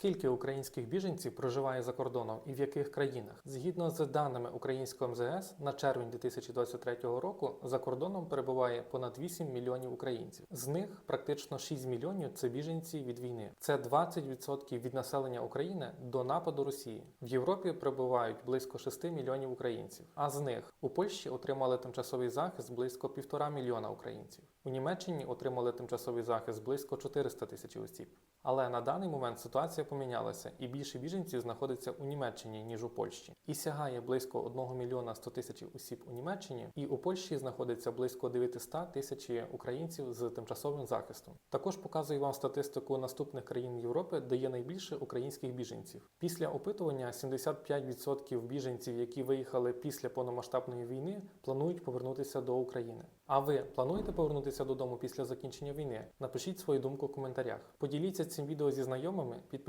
Скільки українських біженців проживає за кордоном і в яких країнах? Згідно з даними українського МЗС, на червень 2023 року за кордоном перебуває понад 8 мільйонів українців. З них практично 6 мільйонів це біженці від війни. Це 20% від населення України до нападу Росії. В Європі перебувають близько 6 мільйонів українців. А з них у Польщі отримали тимчасовий захист близько півтора мільйона українців. У Німеччині отримали тимчасовий захист близько 400 тисяч осіб. Але на даний момент ситуація помінялася, і більше біженців знаходиться у Німеччині ніж у Польщі, і сягає близько 1 мільйона 100 тисяч осіб у Німеччині, і у Польщі знаходиться близько 900 тисяч українців з тимчасовим захистом. Також показую вам статистику наступних країн Європи, де є найбільше українських біженців. Після опитування 75% біженців, які виїхали після повномасштабної війни, планують повернутися до України. А ви плануєте повернутися додому після закінчення війни? Напишіть свою думку в коментарях. Поділіться цим відео зі знайомими, підпишіть.